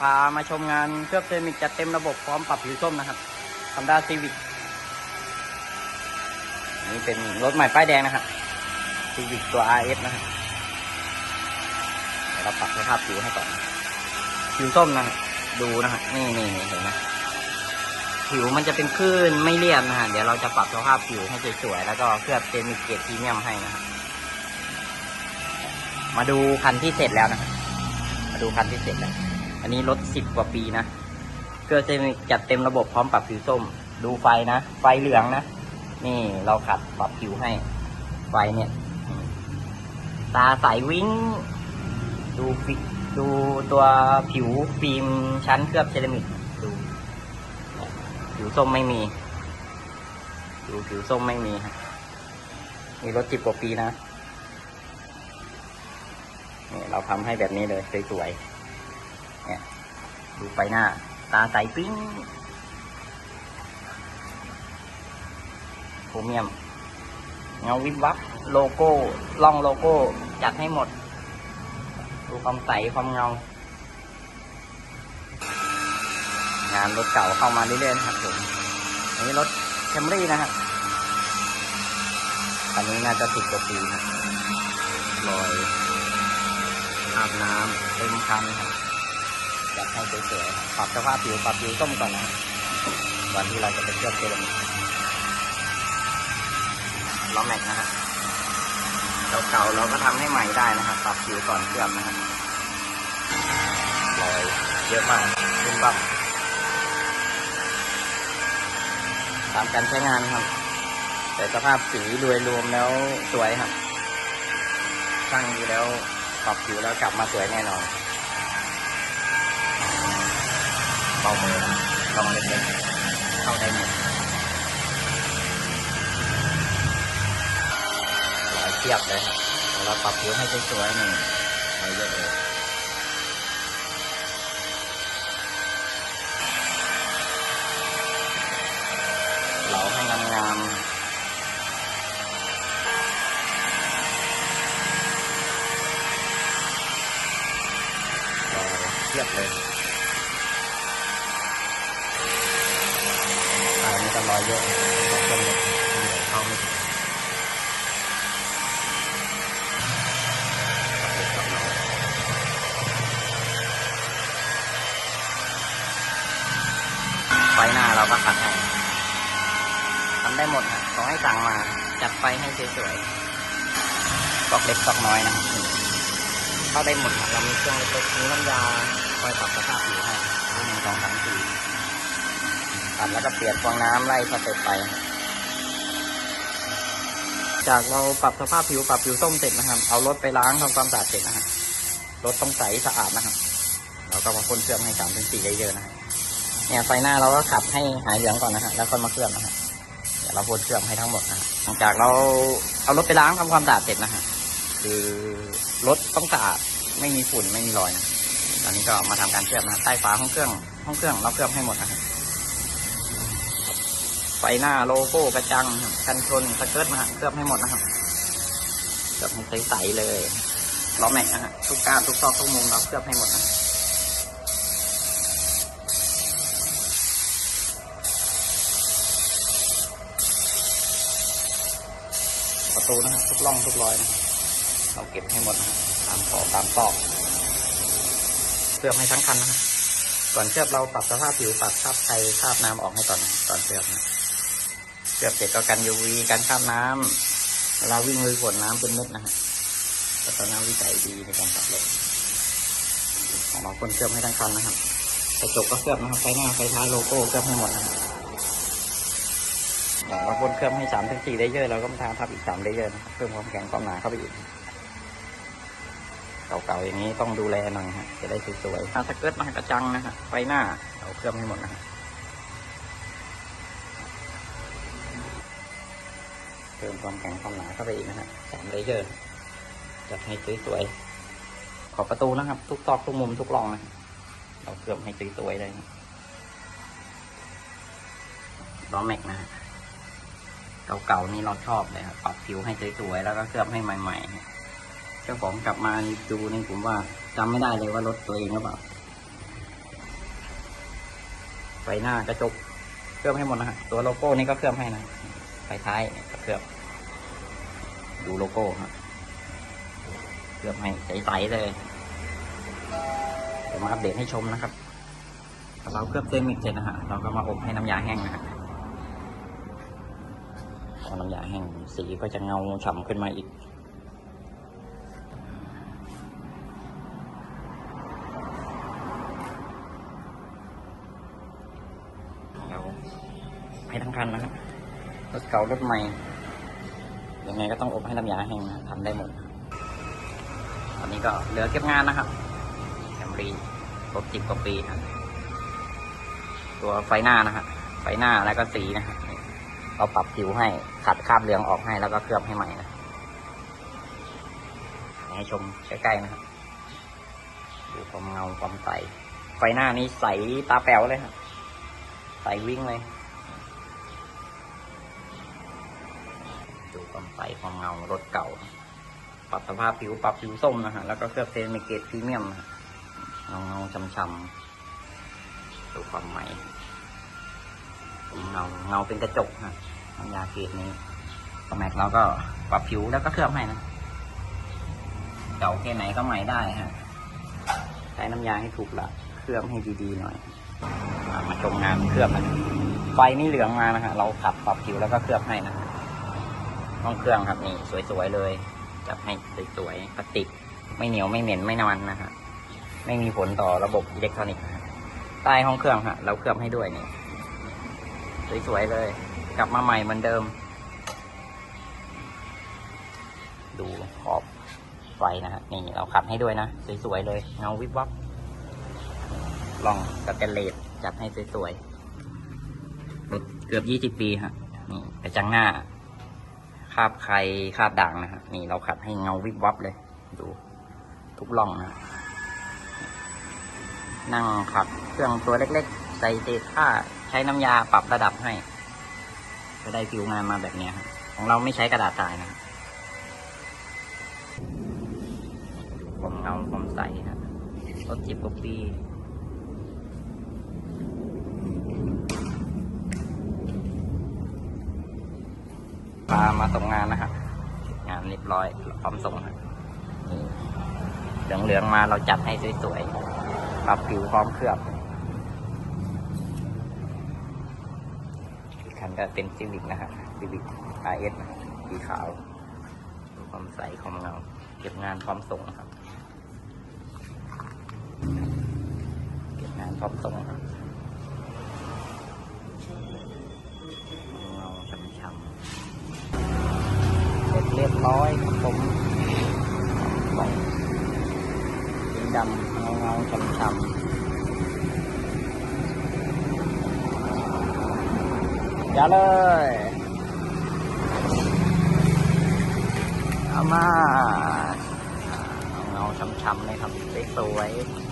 พามาชมงานเคลือบเซรามิกจัดเต็มระบบพร้อมปรับผิวส้มนะครับฮอนด้าซีวิกนี่เป็นรถใหม่ป้ายแดงนะครับซีวิกตัว RS นะครับเราปรับสภาพผิวให้ก่อน ผิวส้มนะครับดูนะครับนี่นี่เห็นไหมผิวมันจะเป็นคลื่นไม่เรียบนะฮะเดี๋ยวเราจะปรับสภาพผิวให้สวยๆแล้วก็เคลือบเซรามิกเกรดพรีเมียมให้นะครับมาดูคันที่เสร็จแล้วนะครับมาดูคันที่เสร็จแล้ว อันนี้รถสิบกว่าปีนะเครื่องเซมิจัดเต็มระบบพร้อมปรับผิวส้ม ดูไฟนะ ไฟเหลืองนะ นี่เราขัดปรับผิวให้ ไฟเนี่ย ตาใสวิ่ง ดูฟิดูตัวผิวฟิล์มชั้นเคลือบเซรามิก ดูผิวส้มไม่มี ดูผิวส้มไม่มีครับนี่รถสิบกว่าปีนะนี่เราทำให้แบบนี้เลยสวยๆ เนี่ยดูไปหน้า ตาใสปิ้งโพรเมียม เงาวิบวับ โลโก้ล่องโลโก้จัดให้หมด ดูความใสความเงา งานรถเก่าเข้ามาเรื่อยๆนะครับผมอันนี้รถแคมรี่นะครับอันนี้น่าจะติดกว่าปีนะรอยอาบน้ำเต็มคันครับ จัดให้สวยๆปรับสภาพผิวปรับผิวส้มก่อนนะก่อนที่เราจะไปเคลือบเซรามิกล้อแม็กนะฮะเก่าๆเราก็ทำให้ใหม่ได้นะครับปรับผิวก่อนเคลือบนะครับรอยเยอะมากขึ้นบับตามการใช้งานครับ แต่สภาพสีโดยรวมแล้วสวยครับช่างดูแล้วปรับผิวแล้วกลับมาสวยแน่นอนเบามือนะลองเล็กๆเข้าได้หมดหลายเทียบเลยครับเราปรับผิวให้สวยๆนี่ใช้เยอะเลยเหลาให้งามๆเทียบเลย อยเยอะสองคนเลยเข้าไม่ถึงไฟหน้าเราก็ขัดให้ทำได้หมดนะขอให้สั่งมา จัดไฟให้สวยๆกอกเล็กกอกน้อยนะครับเข้าได้หมดเรามีเครื่องเล็กๆมีน้ำยาคอยปรับสภาพผิวให้หนึ่งสองสามสี่ ตัดแล้วก็เปลี่ยนฟองน้ำไล่สเต็ปไป จากเราปรับสภาพผิวปรับผิวส้มเสร็จนะครับ เอารถไปล้างทำความสะอาดเสร็จนะครับรถต้องใสสะอาดนะครับ เราก็มาพ่นเครื่องให้สามถึงสี่เลเยอร์นะครับเนี่ยไฟหน้าเราก็ขับให้หายเหลืองก่อนนะฮะแล้วค่อยมาเคลือบนะฮะเดี๋ยวเราพ่นเคลือบให้ทั้งหมดนะฮะหลังจากเราเอารถไปล้างทำความสะอาดเสร็จนะฮะคือรถต้องสะอาดไม่มีฝุ่นไม่มีรอยนะตอนนี้ก็มาทำการเคลือบนะใต้ฝาห้องเครื่องห้องเครื่องเราเคลือบให้หมดนะฮะ หน้าโลโก้กระจังกันชนสเกิร์ตนะฮะเคลือบให้หมดนะครับเคลือบให้ใสๆเลยล้อแม็กนะฮะทุกก้านทุกซอกทุกมุมเราเคลือบให้หมดนะประตูนะครับทุกร่องทุกรอยนะเราเก็บให้หมดนะครับตามต่อตามตอกเคลือบให้ทั้งคันนะครับก่อนเคลือบเราปรับสภาพผิวปรับคราบไทยคราบน้ำออกให้ก่อนก่อนเคลือบนะ เคลือบเสร็จก็กัน UV กันคราบน้ำเวลาวิ่งลุยฝนน้ำเป็นเม็ดนะฮะก็ตอนน้ำวิจัยดีในการปรับลมของเราคนเคลือบให้ทั้งคันนะครับกระจกก็เคลือบนะครับไฟหน้าไฟท้ายโลโก้เคลือบให้หมดนะครับองเราพ่นเครื่องให้สามถึงสี่เลเยอร์เราก็มาทาทับอีกสามเลเยอร์นะครับเพิ่มความแข็งความหนาเข้าไปอีกเก่าๆอย่างนี้ต้องดูแลหน่อยฮะจะได้สวยๆถ้าสเกิร์ตมากระจังนะฮะไฟหน้าเอาเครื่องให้หมดนะฮะ เพิ่มความแข็งความหนาเข้าไปอีกนะฮะสามเลเยอร์จัดให้สวยๆขอบประตูนะครับ ทุกตอกทุกมุมทุกรองนะเราเคลือบให้สวยๆเลยล้อแม็กนะฮะเก่าๆนี่เราชอบเลยครับปรับผิวให้สวยๆแล้วก็เคลือบให้ใหม่ๆเจ้าของกลับมาดูนี่ผมว่าจำไม่ได้เลยว่ารถตัวเองหรือเปล่าไฟหน้ากระจกเคลือบให้หมดนะฮะตัวโลโก้นี่ก็เคลือบให้นะไฟท้ายก็ เคลือบ ดูโลโก้ฮะเคลือบให้ใสๆเลยเดี๋ยวมาอัปเดตให้ชมนะครับ เราเคลือบเซรามิกเสร็จนะฮะเราก็มาอบให้น้ำยาแห้งนะฮะพอน้ำยาแห้งสีก็จะเงาฉ่ำขึ้นมาอีกเราให้ทั้งคันนะครับรถเก่ารถใหม่ ยังไงก็ต้องอบให้น้ำยาแห้งนะทำได้หมดตอนนี้ก็เหลือเก็บงานนะครับแคมรีครบสิบกว่าปีครับตัวไฟหน้านะฮะไฟหน้าแล้วก็สีนะฮะเราปรับผิวให้ขัดคราบเหลืองออกให้แล้วก็เคลือบให้ใหม่นะให้ชมใกล้ๆนะครับดูความเงาความใสไฟหน้านี้ใสตาแป๋วเลยครับใสวิ่งเลย ดูความ ใสความเงารถเก่า ปรับสภาพผิวปรับผิวส้มนะฮะแล้วก็เคลือบเซรามิกเกตพรีเมียมเงาเงาช้ำๆดูความใหม่เงาเงาเป็นกระจกฮะน้ำยาเกตนี้แม็กเราก็ปรับผิวแล้วก็เคลือบให้นะเก่าแค่ไหนก็ใหม่ได้ฮะใช้น้ำยาให้ถูกหลักเคลือบให้ดีๆหน่อยมามาชมงานเคลือบนะไฟนี่เหลืองมานะฮะเราขับปรับผิวแล้วก็เคลือบให้นะฮะ ห้องเครื่องครับนี่สวยๆเลย จับให้สวยๆพลาสติก ไม่เหนียวไม่เหม็นไม่นานนะฮะไม่มีผลต่อระบบอิเล็กทรอนิกส์ใต้ห้องเครื่องฮะเราเคลือบให้ด้วยนี่สวยๆเลย กลับมาใหม่เหมือนเดิม ดูขอบไฟนะฮะนี่เราขัดให้ด้วยนะสวยๆเลยเงาวิบวับลองสแตนเลสจัดให้สวยๆเกือบยี่สิบปีฮะนี่กระจังหน้า คาบใครคาบด่างนะฮะนี่เราขัดให้เงาวิบวับเลย ดูทุกล่องนะนั่งขัดเครื่องตัวเล็กๆ ใส่เศษผ้าใช้น้ำยาปรับระดับให้จะได้ผิวงานมาแบบนี้ยฮะของเราไม่ใช้กระดาษทรายนะดูความเงาความใสฮะรถจิบกว่าปีปลามาส่งงานนะฮะงานเร้อยพร้อมส่งนี่เหลืองๆมาเราจัดให้สวยๆปรับผิวพร้อมเคลือบอีกคันก็เป็นซีวิกนะฮะซีวิกไอเอสสีขาวความใสความเงา เก็บงานพร้อมส่งครับ เก็บงานพร้อมส่งครับเงาช้ำๆ เสร็จเรียบ ร้อยครับผมใส่สีดำเงาเงาๆช้ำๆอย่าเลย เอามาเงาเงาช้ำๆเลยครับสวยๆ